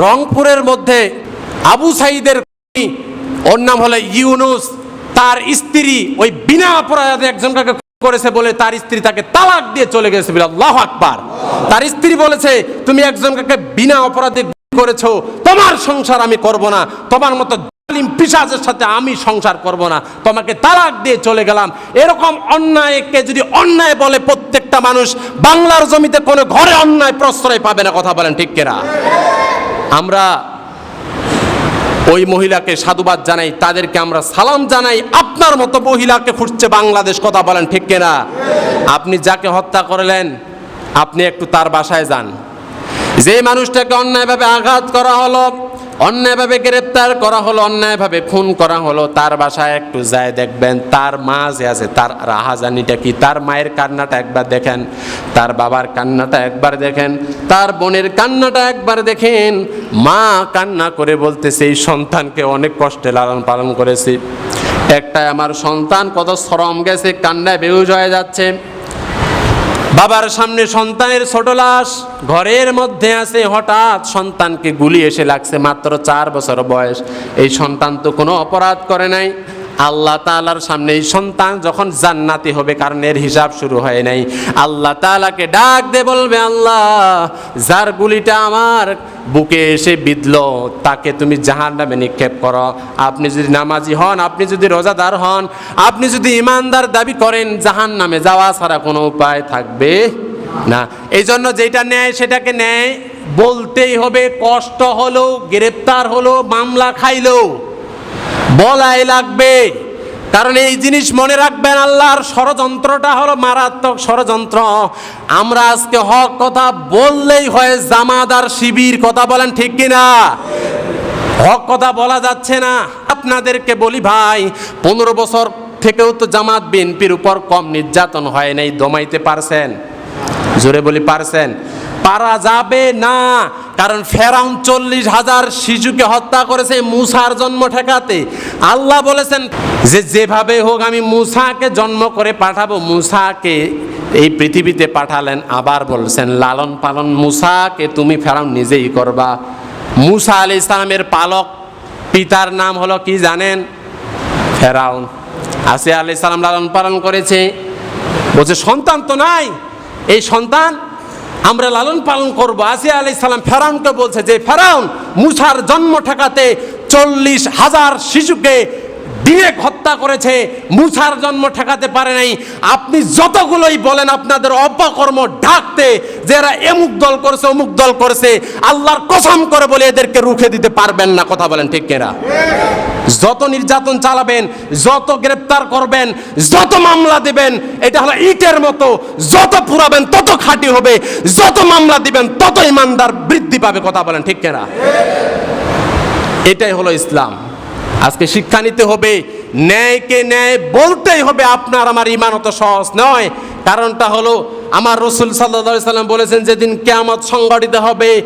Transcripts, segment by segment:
রংপুরের মধ্যে আবু সাইদের ওর নাম হলো ইউনুস। তার স্ত্রী ওই বিনা অপরাধে একজনকে করেছে বলে তার স্ত্রী তাকে তালাক দিয়ে চলে গেছে আল্লাহ আকবার। তার স্ত্রী বলেছে, তুমি একজনকে বিনা অপরাধে করেছ? তোমার সংসার আমি করব না। তোমার মতো জালিম পিসাজের সাথে আমি সংসার করব না। তোমাকে তালাক দিয়ে চলে গেলাম। এরকম অন্যায়কে যদি অন্যায় বলে প্রত্যেকটা মানুষ, বাংলার জমিতে কোনো ঘরে অন্যায় প্রশ্রয় পাবে না, কথা বলেন ঠিক কেনা? আমরা ওই মহিলাকে সাধুবাদ জানাই, তাদেরকে আমরা সালাম জানাই। আপনার মতো মহিলাকে খুঁজছে বাংলাদেশ, কথা বলেন, ঠিক কিনা? আপনি যাকে হত্যা করলেন, আপনি একটু তার বাসায় যান। যে মানুষটাকে অন্যায়ভাবে আঘাত করা হলো অন্যায়ভাবে গ্রেপ্তার করা হলো, অন্যায়ভাবে খুন করা হলো, তার বাসায় একটু যায় দেখবেন, তার মা যে আছে, তার রাহাজানিটা কি, তার মায়ের কান্নাটা একবার দেখেন, তার বাবার কান্নাটা একবার দেখেন, তার বোনের কান্নাটা একবার দেখেন, মা কান্না করে বলতেছে, এই সন্তানকে অনেক কষ্টে লালন পালন করেছি। একটা আমার সন্তান কত শ্রম গেছে, কান্নায় বেউজ হয়ে যাচ্ছে। বাবার সামনে সন্তানের ছোট লাশ, ঘরের মধ্যে আছে হঠাৎ সন্তানকে গুলি এসে লাগছে মাত্র চার বছর বয়স। এই সন্তান তো কোনো অপরাধ করে নাই। আল্লাহ তালার সামনে এই সন্তান যখন জান্নাতি হবে কারণ এর হিসাব শুরু হয় নাই। আল্লাহ তালাকে ডাক দে বলবে, আল্লাহ, যার গুলিটা আমার বুকে এসে বিঁধল, তাকে তুমি জাহান নামে নিক্ষেপ করো। আপনি যদি নামাজি হন, আপনি যদি রোজাদার হন, আপনি যদি ইমানদার দাবি করেন জাহান নামে যাওয়া ছাড়া কোনো উপায় থাকবে না। এই জন্য যেটা নেয় সেটাকে নেয় বলতেই হবে। কষ্ট হলো গ্রেপ্তার হলো মামলা খাইলো বলাই লাগবে। কারণ এই জিনিস মনে রাখবেন, আল্লাহর ষড়যন্ত্রটা হলো মারাত্মক ষড়যন্ত্র। আমরা আজকে হক কথা বললেই হয় জামাদার শিবির কথা বলেন ঠিক কিনা? হক কথা বলা যাচ্ছে না। আপনাদেরকে বলি ভাই, পনেরো বছর থেকেও তো জামাত, বিএনপির উপর কম নির্যাতন হয় নাই, দমাইতে পারছেন? জোরে বলি পারছেন? পারা যাবে না। কারণ ফেরাউন চল্লিশ হাজার শিশুকে হত্যা করেছে মুসার জন্ম ঠেকাতে। আল্লাহ বলেছেন যে যেভাবে হোক আমি মুসাকে জন্ম করে পাঠাবো, মুসাকে এই পৃথিবীতে পাঠালেন। আবার বলছেন, লালন পালন মুসাকে তুমি ফেরাউন নিজেই করবা। মুসা আলি ইসলামের পালক, পিতার নাম হলো কি জানেন? ফেরাউন। আসিয়া আলি সালাম লালন পালন করেছে। বলছে, সন্তান তো নাই। এই সন্তান আমরা লালন পালন করব। আসিয়া আলি সালাম ফেরাউনকে বলছে যে, ফেরাউন মুসার জন্ম ঠেকাতে চল্লিশ হাজার শিশুকে ডিরেক্ট হত্যা করেছে, মুসার জন্ম ঠেকাতে পারে নাই। আপনি যতগুলোই বলেন আপনাদের অপকর্ম ঢাকতে যে এরা এমুক দল করেছে, অমুক দল করেছে, আল্লাহর কসম করে বলে এদেরকে রুখে দিতে পারবেন না, কথা বলেন ঠিক কেনা? যত নির্যাতন চালাবেন, যত গ্রেপ্তার করবেন, যত মামলা দিবেন, এটা হলো ইটের মতো, যত পুরাবেন, তত খাঁটি হবে, যত মামলা দিবেন, তত ইমানদার বৃদ্ধি পাবে, কথা বলেন ঠিক কেনা? এটাই হলো ইসলাম। আজকে শিক্ষা নিতে হবে ন্যায়কে ন্যায় বলতেই হবে, আপনার আমার ইমান অত সহজ নয়। কারণটা হলো, আমার রসুল সাল্লা সাল্লাম বলেছেন, যেদিন কেয়ামত সংগঠিত হবে,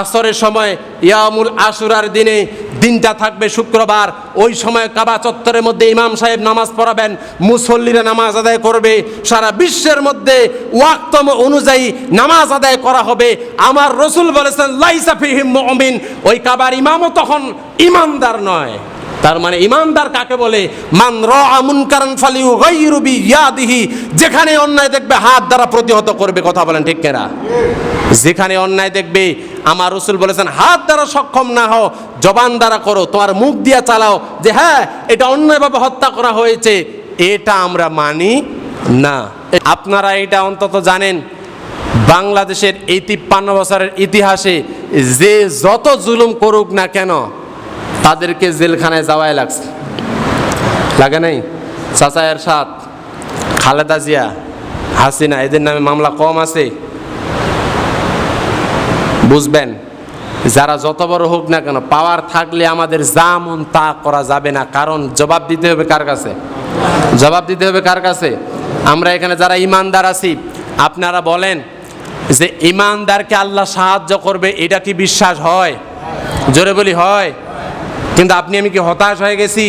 আসরের সময় ইয়ামুল আশুরার দিনে দিনটা থাকবে শুক্রবার। ওই সময় কাবা চত্বরের মধ্যে ইমাম সাহেব নামাজ পড়াবেন, মুসল্লিরা নামাজ আদায় করবে, সারা বিশ্বের মধ্যে ওয়াক্তম অনুযায়ী নামাজ আদায় করা হবে। আমার রসুল বলেছেন লাইসাফিহিম মুমিন। ওই কাবার ইমামও তখন ইমানদার নয়। তার মানে ইমানদার কাকে বলে? মান র আমুন কারণ ফালিউ গাইরুবি ইয়াদিহি যেখানে অন্যায় দেখবে, হাত দ্বারা প্রতিহত করবে, কথা বলেন ঠিক কেনা? যেখানে অন্যায় দেখবে, আমার রসুল বলেছেন, হাত দ্বারা সক্ষম না হও, জবান দ্বারা করো, তোমার মুখ দিয়া চালাও, যে হ্যাঁ এটা অন্যায়ভাবে হত্যা করা হয়েছে, এটা আমরা মানি না। আপনারা এটা অন্তত জানেন, বাংলাদেশের এই তিপ্পান্ন বছরের ইতিহাসে যে যত জুলুম করুক না কেন তাদেরকে জেলখানায় যাওয়াই লাগছে। লাগে নাই? চাচা এরশাদ, খালেদা জিয়া, হাসিনা, এদের নামে মামলা কম আছে। বুঝবেন, যারা যত বড় হোক না কেন, পাওয়ার থাকলে আমাদের যা মন তা করা যাবে না। কারণ জবাব দিতে হবে কার কাছে? জবাব দিতে হবে কার কাছে? আমরা এখানে যারা ইমানদার আছি, আপনারা বলেন যে ইমানদারকে আল্লাহ সাহায্য করবে, এটা কি বিশ্বাস হয়? জোরে বলি, হয়। কিন্তু আপনি আমি কি হতাশ হয়ে গেছি?